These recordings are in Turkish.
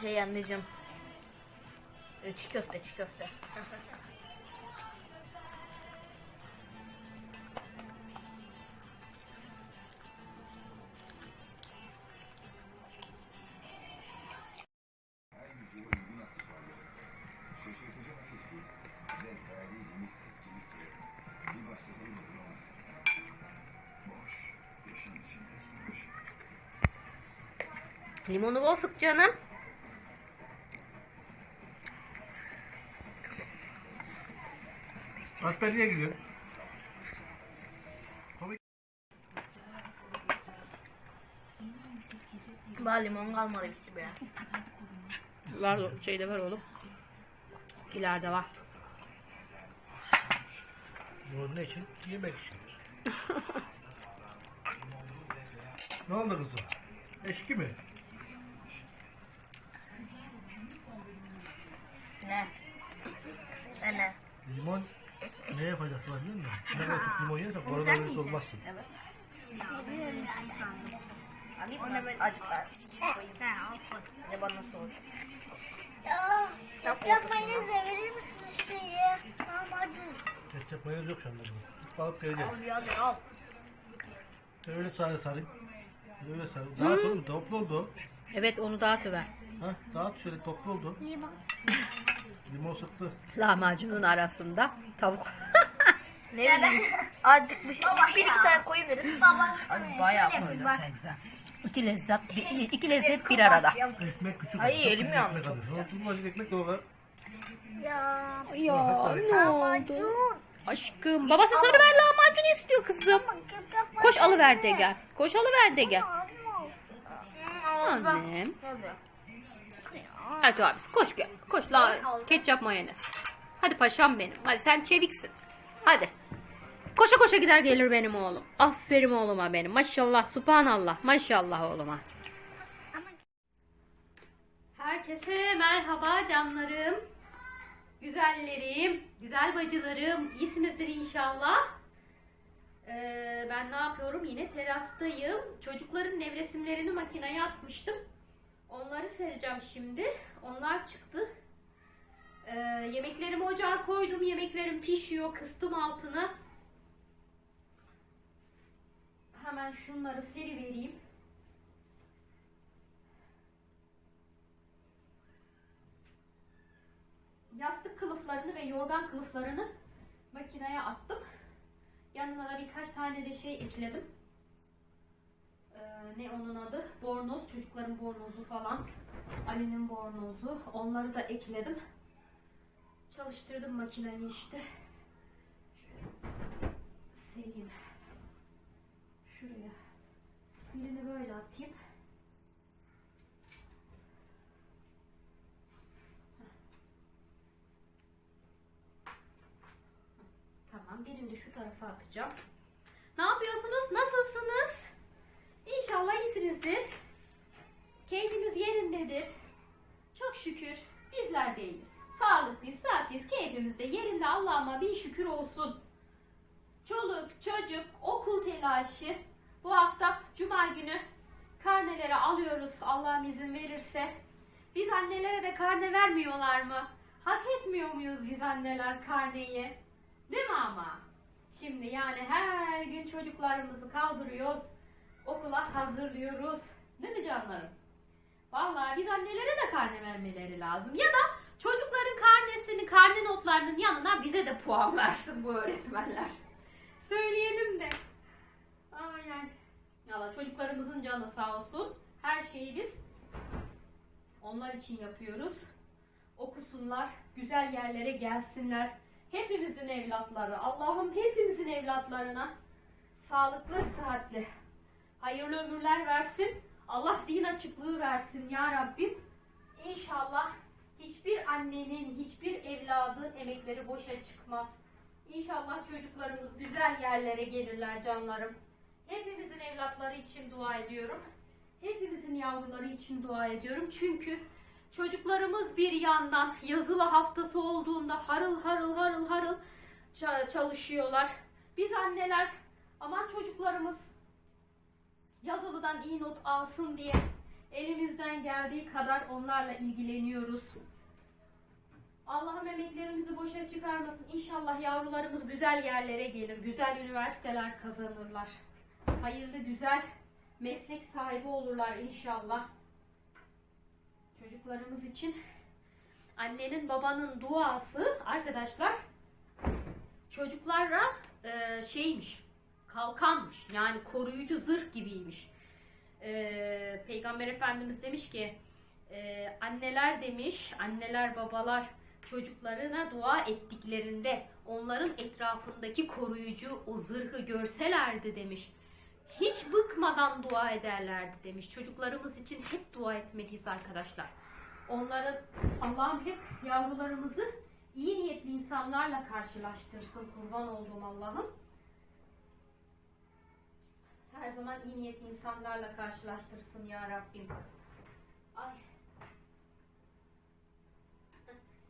Şey anneciğim. E, Çiğ köfte, çiğ köfte. Limonu bol sık canım. Alper niye gidiyor? Daha limon kalmadı bitti be. Var şeyde var oğlum. İleride var. Bu ne için? Yemek için. ne oldu kızım? Eşki mi? Ne? Ne ne? Limon faydası var biliyor musun? Ne çok limon yersen koronavirüs olmazsın. Evet. Alayım mı? Acık ver. Koyayım. Ne bana nasıl oldu? Ya, Yap yapmayınız da verir misiniz şeyi? Lahmacun. Ketçap mayonez yok anda. Git balık geleceğim. Al ya al. Öyle sarı sarayım. Öyle sarayım. Dağıt oğlum toplu oldu. Evet onu dağıtıver. Ha, dağıt şöyle toplu oldu. Limon. Limon sıktı. Lahmacunun arasında tavuk. Ne bileyim. Azıcık bir şey. Bir iki tane koyayım dedim. Baba. Abi bayağı koydum sen güzel. iki lezzet, bir- iki lezzet bir arada. Ekmek küçük. Ay, elim yandı, çok ekmek de kadar. Ya. Ya ne oldu? Aşkım babası sarı ver lahmacun istiyor kızım. Koş alıver de gel. Koş alıver de gel. Olmaz. Annem. Hadi. Hadi abisi koş gel. Koş la ketçap mayonez. Hadi paşam benim. Hadi sen çeviksin. Hadi. Koşa koşa gider gelir benim oğlum. Aferin oğluma benim. Maşallah subhanallah. Maşallah oğluma. Herkese merhaba canlarım. Güzellerim, güzel bacılarım. İyisinizdir inşallah. Ee, ben ne yapıyorum? Yine terastayım. Çocukların nevresimlerini makineye atmıştım. Onları sereceğim şimdi. Onlar çıktı. Ee, yemeklerimi ocağa koydum. Yemeklerim pişiyor. Kıstım altını. Hemen şunları seri vereyim. Yastık kılıflarını ve yorgan kılıflarını makineye attım. Yanına da birkaç tane de şey ekledim. Ee, ne onun adı? Bornoz. Çocukların bornozu falan. Ali'nin bornozu. Onları da ekledim. Çalıştırdım makineyi işte. Şöyle sereyim. Şuraya. Birini böyle atayım. Tamam birini şu tarafa atacağım. Şükür olsun. Çoluk, çocuk, okul telaşı. Bu hafta Cuma günü karneleri alıyoruz Allah'ım izin verirse. Biz annelere de karne vermiyorlar mı? Hak etmiyor muyuz biz anneler karneyi? Değil mi ama? Şimdi yani her gün çocuklarımızı kaldırıyoruz. Okula hazırlıyoruz. Değil mi canlarım? Vallahi biz annelere de karne vermeleri lazım. Ya da karne notlarının yanına bize de puan versin bu öğretmenler. Söyleyelim de. Ay yani. Valla çocuklarımızın canı sağ olsun. Her şeyi biz onlar için yapıyoruz. Okusunlar, güzel yerlere gelsinler. Hepimizin evlatları, Allah'ım hepimizin evlatlarına sağlıklı, sıhhatli, hayırlı ömürler versin. Allah zihin açıklığı versin ya Rabbim. İnşallah hiçbir annenin, hiçbir evladın emekleri boşa çıkmaz. İnşallah çocuklarımız güzel yerlere gelirler canlarım. Hepimizin evlatları için dua ediyorum. Hepimizin yavruları için dua ediyorum. Çünkü çocuklarımız bir yandan yazılı haftası olduğunda harıl harıl harıl harıl ça- çalışıyorlar. Biz anneler aman çocuklarımız yazılıdan iyi not alsın diye Elimizden geldiği kadar onlarla ilgileniyoruz. Allah'ım emeklerimizi boşa çıkarmasın. İnşallah yavrularımız güzel yerlere gelir. Güzel üniversiteler kazanırlar. Hayırlı güzel meslek sahibi olurlar inşallah. Çocuklarımız için annenin babanın duası arkadaşlar çocuklara e, şeymiş kalkanmış yani koruyucu zırh gibiymiş. E, Peygamber Efendimiz demiş ki e, anneler demiş anneler babalar çocuklarına dua ettiklerinde onların etrafındaki koruyucu o zırhı görselerdi demiş. Hiç bıkmadan dua ederlerdi demiş. Çocuklarımız için hep dua etmeliyiz arkadaşlar. Onların Allah'ım hep yavrularımızı iyi niyetli insanlarla karşılaştırsın. Kurban olduğum Allah'ım. Her zaman iyi niyetli insanlarla karşılaştırsın ya Rabbim. Ay.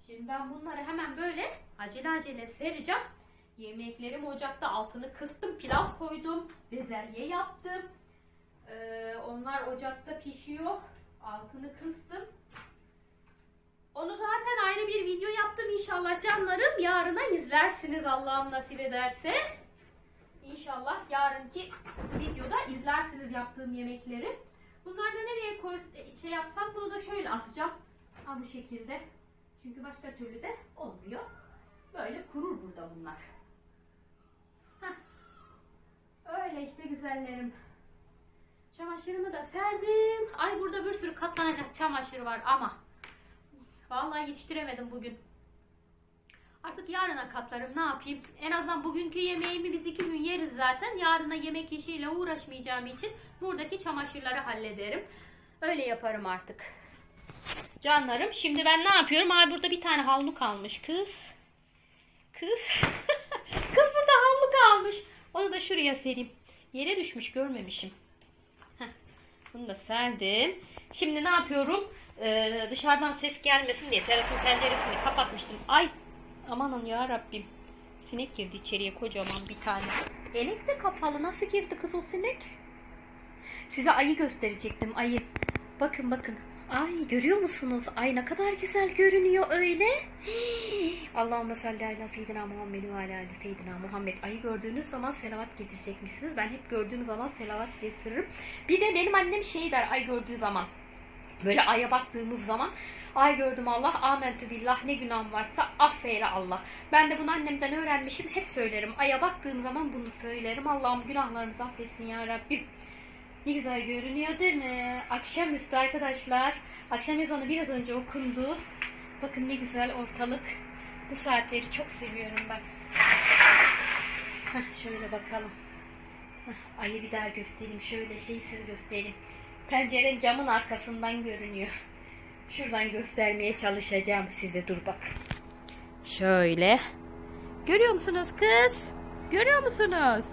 Şimdi ben bunları hemen böyle acele acele sereceğim. Yemeklerim ocakta altını kıstım. Pilav koydum. Bezelye yaptım. Ee, onlar ocakta pişiyor. Altını kıstım. Onu zaten ayrı bir video yaptım inşallah canlarım. Yarına izlersiniz Allah'ım nasip ederse. İnşallah yarınki videoda izlersiniz yaptığım yemekleri. Bunları da nereye koy şey yapsam bunu da şöyle atacağım. Ha bu şekilde. Çünkü başka türlü de olmuyor. Böyle kurur burada bunlar. Heh. Öyle işte güzellerim. Çamaşırımı da serdim. Ay burada bir sürü katlanacak çamaşır var ama vallahi yetiştiremedim bugün. Artık yarına katlarım ne yapayım? En azından bugünkü yemeğimi biz iki gün yeriz zaten. Yarına yemek işiyle uğraşmayacağım için buradaki çamaşırları hallederim. Öyle yaparım artık. Canlarım şimdi ben ne yapıyorum? Ay burada bir tane havlu kalmış kız. Kız. kız burada havlu kalmış. Onu da şuraya sereyim. Yere düşmüş görmemişim. Heh, Bunu da serdim. Şimdi ne yapıyorum? Ee, dışarıdan ses gelmesin diye terasın penceresini kapatmıştım. Ay amanın ya Rabbim. Sinek girdi içeriye kocaman bir tane. Elek de kapalı. Nasıl girdi kız o sinek? Size ayı gösterecektim ayı. Bakın bakın. Ay görüyor musunuz? Ay ne kadar güzel görünüyor öyle. Hii. Allahümme salli ala seyyidina Muhammed ve ala ali seyyidina Muhammed. Ayı gördüğünüz zaman selavat getirecekmişsiniz. Ben hep gördüğüm zaman selavat getiririm. Bir de benim annem şey der ay gördüğü zaman. Böyle aya baktığımız zaman ay gördüm Allah amentü billah ne günahım varsa affeyle Allah. Ben de bunu annemden öğrenmişim hep söylerim. Aya baktığım zaman bunu söylerim. Allah'ım günahlarımızı affetsin ya Rabbim. Ne güzel görünüyor değil mi? Akşamüstü arkadaşlar. Akşam ezanı biraz önce okundu. Bakın ne güzel ortalık. Bu saatleri çok seviyorum ben. Heh, şöyle bakalım. Heh, ayı bir daha göstereyim. Şöyle şeysiz göstereyim. Pencerenin camın arkasından görünüyor. Şuradan göstermeye çalışacağım size. Dur bak. Şöyle. Görüyor musunuz kız? Görüyor musunuz?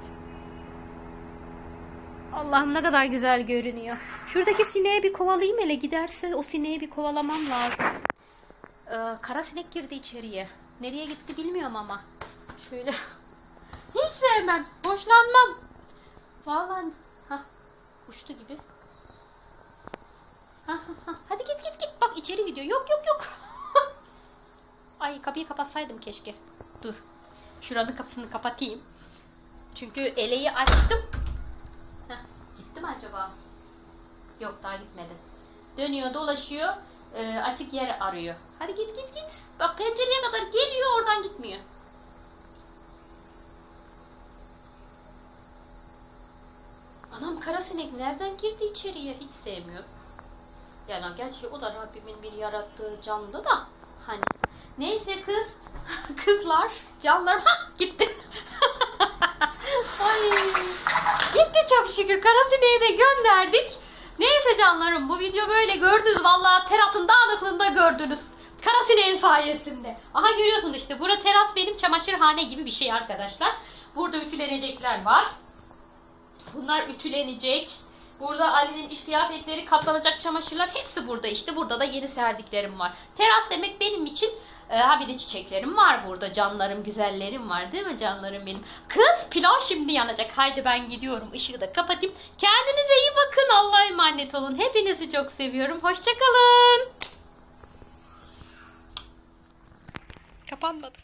Allah'ım ne kadar güzel görünüyor. Şuradaki sineğe bir kovalayayım hele giderse o sineği bir kovalamam lazım. Ee, kara sinek girdi içeriye. Nereye gitti bilmiyorum ama. Şöyle. Hiç sevmem. Hoşlanmam. Vallahi ha uçtu gibi. Ha, ha, ha. Hadi git git git. Bak içeri gidiyor. Yok yok yok. Ay kapıyı kapatsaydım keşke. Dur. Şuranın kapısını kapatayım. Çünkü eleği açtım. Heh, gitti mi acaba? Yok daha gitmedi. Dönüyor dolaşıyor. e, açık yer arıyor. Hadi git git git. Bak pencereye kadar geliyor oradan gitmiyor. Anam kara sinek nereden girdi içeriye? Hiç sevmiyor. Yani gerçi o da Rabbimin bir yarattığı canlı da hani. Neyse kız. Kızlar. Canlarım. Ha gitti. Ay. Gitti çok şükür. Kara sineği de gönderdik. Neyse canlarım bu video böyle gördünüz. Vallahi terasın dağınıklığında gördünüz. Kara sineğin sayesinde. Aha görüyorsunuz işte. Bura teras benim çamaşırhane gibi bir şey arkadaşlar. Burada ütülenecekler var. Bunlar ütülenecek. Burada Ali'nin iş kıyafetleri, katlanacak çamaşırlar hepsi burada işte. Burada da yeni serdiklerim var. Teras demek benim için e, ha bir de çiçeklerim var burada. Canlarım, güzellerim var değil mi canlarım benim? Kız pilav şimdi yanacak. Haydi ben gidiyorum. Işığı da kapatayım. Kendinize iyi bakın. Allah'a emanet olun. Hepinizi çok seviyorum. Hoşçakalın. Kapanmadı.